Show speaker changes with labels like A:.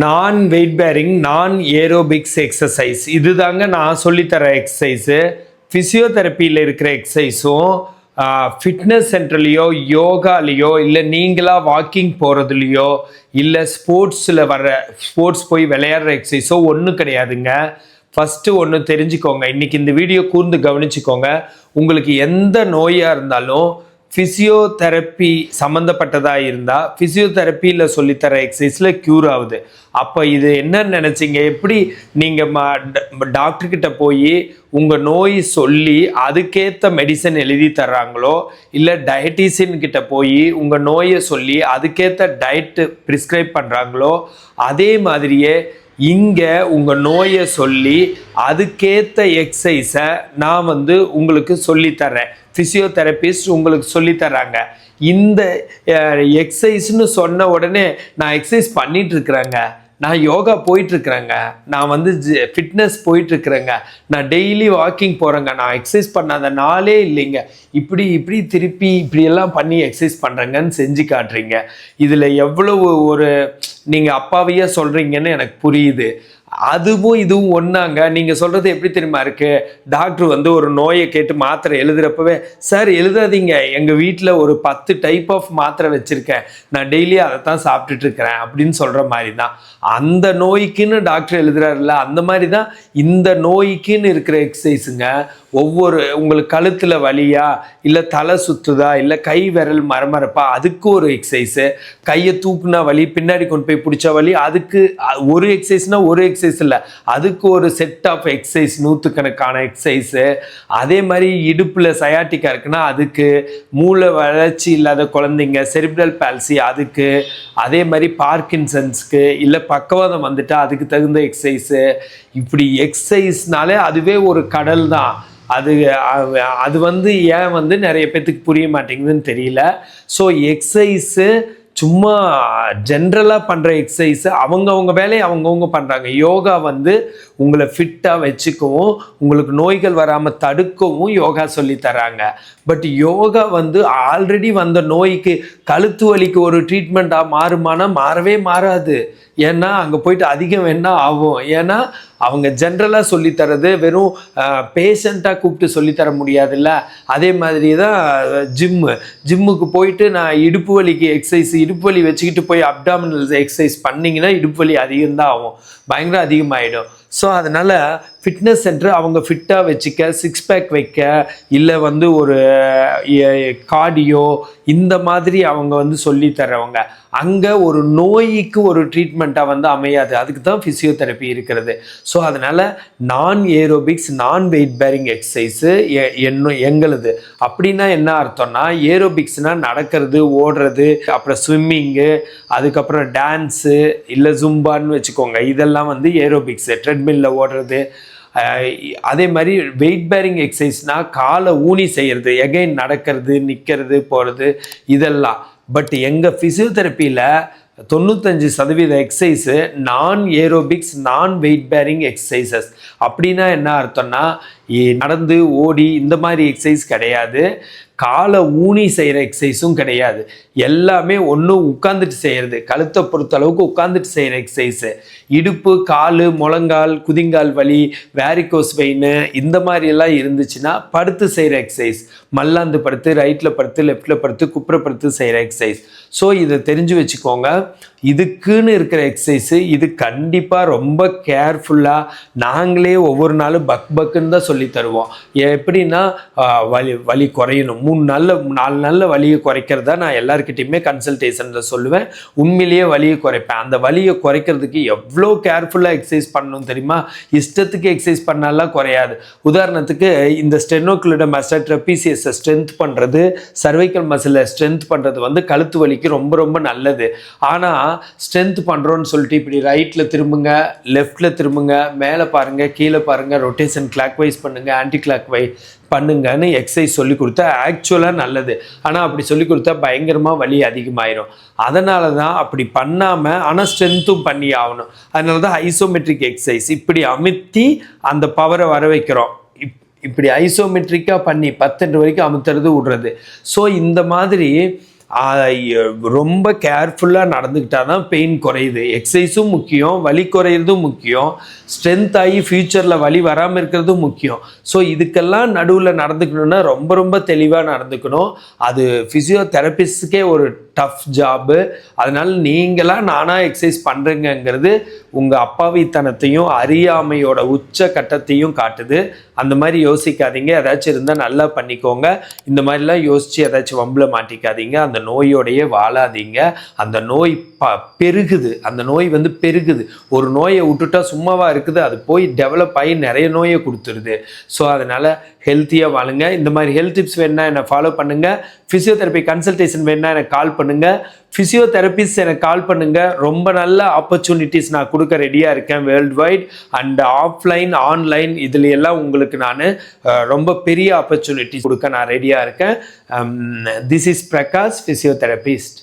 A: நான் weight bearing நான் aerobics exercise இதுதாங்க நான் சொல்லித்தர எக்ஸசைஸு ஃபிசியோதெரப்பியில் இருக்கிற எக்ஸசைஸும் ஃபிட்னஸ் சென்டர்லேயோ யோகாலேயோ இல்லை நீங்களாக வாக்கிங் போகிறதுலையோ இல்லை ஸ்போர்ட்ஸில் வர்ற ஸ்போர்ட்ஸ் போய் விளையாடுற எக்ஸசைஸோ ஒன்றும் கிடையாதுங்க. ஃபஸ்ட்டு ஒன்று தெரிஞ்சுக்கோங்க. இன்றைக்கி இந்த வீடியோ கூர்ந்து கவனிச்சுக்கோங்க. உங்களுக்கு எந்த நோயாக இருந்தாலும் ஃபிசியோதெரப்பி சம்மந்தப்பட்டதாக இருந்தால் ஃபிசியோதெரப்பியில் சொல்லித்தர எக்ஸசைஸில் க்யூர் ஆகுது. அப்போ இது என்னன்னு நினச்சிங்க? எப்படி நீங்கள் டாக்டர்கிட்ட போய் உங்கள் நோய் சொல்லி அதுக்கேற்ற மெடிசன் எழுதி தர்றாங்களோ இல்லை டயட்டீசியன் கிட்ட போய் உங்கள் நோயை சொல்லி அதுக்கேற்ற டயட்டு ப்ரிஸ்கிரைப் பண்ணுறாங்களோ அதே மாதிரியே இங்கே உங்கள் நோயை சொல்லி அதுக்கேற்ற எக்ஸசைஸை நான் வந்து உங்களுக்கு சொல்லித்தரேன் ஃபிசியோதெரபிஸ்ட் உங்களுக்கு சொல்லித்தராங்க இந்த எக்ஸசைஸ்னு சொன்ன உடனே நான் எக்ஸசைஸ் பண்ணிகிட்ருக்குறேங்க நான் யோகா போயிட்டுருக்குறேங்க. நான் வந்து ஃபிட்னஸ் போயிட்டுருக்குறேங்க. நான் டெய்லி வாக்கிங் போகிறேங்க நான் எக்ஸசைஸ் பண்ணாத நாளே இல்லைங்க. இப்படி இப்படி திருப்பி இப்படியெல்லாம் பண்ணி எக்ஸசைஸ் பண்ணுறேங்கன்னு செஞ்சு காட்டுறீங்க. இதில் எவ்வளவு ஒரு நீங்கள் அப்பாவையே சொல்கிறீங்கன்னு எனக்கு புரியுது. அதுவும் இதுவும் ஒன்றாங்க நீங்கள் சொல்கிறது எப்படி தெரியுமா இருக்குது டாக்டர் வந்து ஒரு நோயை கேட்டு மாத்திரை எழுதுகிறப்பவே சார் எழுதாதீங்க. எங்கள் வீட்டில் ஒரு பத்து டைப் ஆஃப் மாத்திரை வச்சுருக்கேன். நான் டெய்லி அதை தான் சாப்பிட்டுட்ருக்கிறேன் அப்படின்னு சொல்கிற மாதிரி தான் அந்த நோய்க்குன்னு டாக்டர் எழுதுறாருல அந்த மாதிரி தான் இந்த நோய்க்குன்னு இருக்கிற எக்ஸசைஸுங்க ஒவ்வொரு உங்களுக்கு கழுத்தில் வலியா இல்லை தலை சுத்துதா இல்லை கை விரல் மரமரப்பா அதுக்கு ஒரு எக்ஸசைஸு கையை தூக்குனா வலி பின்னாடி கொண்டு போய் பிடிச்ச வலி அதுக்கு ஒரு எக்ஸசைஸ்னால் ஒரு எக்ஸசைஸ் இல்லை. அதுக்கு ஒரு செட் ஆஃப் எக்ஸசைஸ் நூற்றுக்கணக்கான எக்ஸசைஸு அதே மாதிரி இடுப்பில் சயாட்டிக்காக இருக்குன்னா அதுக்கு மூளை வளர்ச்சி இல்லாத குழந்தைங்க செரிப்ரல் பால்சி அதுக்கு. அதே மாதிரி பார்க்கின்சன்ஸ்க்கு இல்லை பக்கவாதம் வந்துட்டால் அதுக்கு தகுந்த எக்ஸசைஸு இப்படி எக்ஸசைஸ்னாலே அதுவே ஒரு கடல் தான். அது அது வந்து ஏன் வந்து நிறைய பேர்த்துக்கு புரிய மாட்டேங்குதுன்னு தெரியல. ஸோ எக்ஸசைஸு சும்மா ஜென்ரலாக பண்ணுற எக்ஸசைஸு அவங்கவுங்க வேலையை அவங்கவுங்க பண்ணுறாங்க யோகா வந்து உங்களை ஃபிட்டாக வச்சுக்கவும் உங்களுக்கு நோய்கள் வராமல் தடுக்கவும் யோகா சொல்லி தராங்க. பட் யோகா வந்து ஆல்ரெடி வந்த நோய்க்கு கழுத்து வலிக்கு ஒரு ட்ரீட்மெண்ட்டாக மாறுமானா மாறவே மாறாது. ஏன்னா அங்கே போயிட்டு அதிகம் வேணா ஆகும்? ஏன்னா அவங்க ஜென்ரலாக சொல்லித்தரது வெறும் பேஷண்ட்டாக கூப்பிட்டு சொல்லித்தர முடியாதுல்ல? அதே மாதிரி தான் ஜிம்மு ஜிம்முக்கு போயிட்டு நான் இடுப்பு வலிக்கு எக்ஸசைஸ் இடுப்பு வலி வச்சுக்கிட்டு போய் அப்டாமினல் எக்ஸசைஸ் பண்ணிங்கன்னா இடுப்பு வலி அதிகம் தான் ஆகும். பயங்கர அதிகமாகிடும் ஸோ அதனால் ஃபிட்னஸ் சென்டர் அவங்க ஃபிட்டாக வச்சுக்க சிக்ஸ் பேக் வைக்க இல்லை வந்து ஒரு கார்டியோ இந்த மாதிரி அவங்க வந்து சொல்லி தர்றவங்க. அங்கே ஒரு நோய்க்கு ஒரு ட்ரீட்மெண்ட்டாக வந்து அமையாது. அதுக்கு தான் ஃபிசியோதெரப்பி இருக்கிறது. ஸோ அதனால் நான் ஏரோபிக்ஸ் நான் வெயிட் பேரிங் எக்ஸசைஸு என்ன எங்களுது. அப்படின்னா என்ன அர்த்தம்னா ஏரோபிக்ஸ்னால் நடக்கிறது ஓடுறது அப்புறம் ஸ்விம்மிங்கு அதுக்கப்புறம் டான்ஸு இல்லை ஜும்பான்னு வச்சுக்கோங்க. இதெல்லாம் வந்து ஏரோபிக்ஸு ட்ரெட்மில்ல ஓடுறது அதே மாதிரி வெயிட் பேரிங் எக்ஸசைஸ்னால் காலை ஊனி செய்கிறது எகைன் நடக்கிறது நிற்கிறது போகிறது இதெல்லாம். பட் எங்கள் ஃபிசியோதெரப்பியில் தொண்ணூத்தஞ்சு சதவீத எக்ஸசைஸு நான் ஏரோபிக்ஸ் நான் வெயிட் பேரிங் எக்ஸசைசஸ் அப்படின்னா என்ன அர்த்தம்னா நடந்து ஓடி இந்த மாதிரி எக்ஸசைஸ் கிடையாது. காலை ஊனி செய்கிற எக்ஸசைஸும் கிடையாது. எல்லாமே ஒன்றும் உட்காந்துட்டு செய்கிறது கழுத்தை பொறுத்த அளவுக்கு உட்காந்துட்டு செய்கிற எக்ஸசைஸு இடுப்பு கால் முழங்கால் குதிங்கால் வலி வேரிகோஸ் வெயின் இந்த மாதிரி எல்லாம் இருந்துச்சுன்னா படுத்து செய்கிற எக்ஸசைஸ் மல்லாந்து படுத்து ரைட்டில் படுத்து லெஃப்டில் படுத்து குப்புற படுத்து செய்கிற எக்ஸசைஸ் ஸோ இதை தெரிஞ்சு வச்சுக்கோங்க. இதுக்குன்னு இருக்கிற எக்ஸசைஸு இது கண்டிப்பாக ரொம்ப கேர்ஃபுல்லாக நாங்களே ஒவ்வொரு நாளும் பக் பக்குன்னு தான் சொல்லி தருவோம். எப்படின்னா வலி வலி குறையணும். மூணு நாளில் நாலு நாளில் வலியை குறைக்கிறதா நான் எல்லாருக்கிட்டையுமே கன்சல்டேஷனில் சொல்லுவேன். உண்மையிலேயே வலியை குறைப்பேன். அந்த வலியை குறைக்கிறதுக்கு எவ்வளோ கேர்ஃபுல்லாக எக்ஸசைஸ் பண்ணணும் தெரியுமா? இஷ்டத்துக்கு எக்ஸசைஸ் பண்ணாலாம் குறையாது. உதாரணத்துக்கு இந்த ஸ்டெனோக்குலோட மசில் ட்ரெப்பீசியஸை ஸ்ட்ரென்த் பண்ணுறது சர்வைக்கல் மசிலை ஸ்ட்ரென்த் பண்ணுறது வந்து கழுத்து வலிக்கு ரொம்ப ரொம்ப நல்லது. ஆனால் ஸ்ட்ரென்த் பண்ணுறோன்னு சொல்லிட்டு இப்படி ரைட்டில் திரும்புங்க லெஃப்டில் திரும்புங்க மேலே பாருங்கள் கீழே பாருங்கள் ரொட்டேஷன் கிளாக் வைஸ் பண்ணுங்கள் ஆன்டி கிளாக் வைஸ் பண்ணுங்கன்னு எக்ஸசைஸ் சொல்லி கொடுத்தா ஆக்சுவலாக நல்லது. ஆனால் அப்படி சொல்லி கொடுத்தா பயங்கரமாக வலி அதிகமாயிரும். அதனால தான் அப்படி பண்ணாமல் ஆனால் ஸ்ட்ரென்த்தும் பண்ணி ஆகணும். அதனால தான் ஐசோமெட்ரிக் எக்ஸசைஸ் இப்படி அமுத்தி அந்த பவரை வர வைக்கிறோம். இப் இப்படி ஐசோமெட்ரிக்காக பண்ணி பத்தெண்டு வரைக்கும் அமுத்துறது விடுறது. ஸோ இந்த மாதிரி ரொம்ப கேர்ஃபுல்லாக நடந்துக்கிட்டால் தான் பெயின் குறையுது. எக்ஸசைஸும் முக்கியம் வலி குறையிறதும் முக்கியம். ஸ்ட்ரென்த் ஆகி ஃப்யூச்சரில் வலி வராமல் இருக்கிறதும் முக்கியம். ஸோ இதுக்கெல்லாம் நடுவில் நடந்துக்கணும்னா ரொம்ப ரொம்ப தெளிவாக நடந்துக்கணும். அது ஃபிசியோதெரபிஸ்டுக்கே ஒரு டஃப் ஜாபு அதனால் நீங்களாம் நானாக எக்ஸசைஸ் பண்ணுறேங்கங்கிறது உங்கள் அப்பாவித்தனத்தையும் அறியாமையோட உச்ச கட்டத்தையும் காட்டுது. அந்த மாதிரி யோசிக்காதீங்க. ஏதாச்சும் இருந்தால் நல்லா பண்ணிக்கோங்க. இந்த மாதிரிலாம் யோசித்து ஏதாச்சும் வம்பில் மாட்டிக்காதீங்க. அந்த நோயோடையே வாழாதீங்க. அந்த நோய் ப பெருகுது. அந்த நோய் வந்து பெருகுது. ஒரு நோயை விட்டுட்டா சும்மாவா இருக்குது. அது போய் டெவலப் ஆகி நிறைய நோயை கொடுத்துருது. ஸோ அதனால் ஹெல்த்தியாக வாழுங்க. இந்த மாதிரி ஹெல்த் டிப்ஸ் வேணுன்னா என்னை ஃபாலோ பண்ணுங்கள் ஃபிசியோதெரப்பி கன்சல்டேஷன் வேணுன்னா எனக்கு கால் பண்ணுங்கள் ஃபிசியோதெரபிஸ்ட் எனக்கு கால் பண்ணுங்கள் ரொம்ப நல்ல ஆப்பர்ச்சுனிட்டிஸ் நான் கொடுக்க ரெடியாக இருக்கேன் world wide and offline online இதில் எல்லாம் உங்களுக்கு நான் ரொம்ப பெரிய ஆப்பர்ச்சுனிட்டி கொடுக்க நான் ரெடியாக இருக்கேன். This is Prakash physiotherapist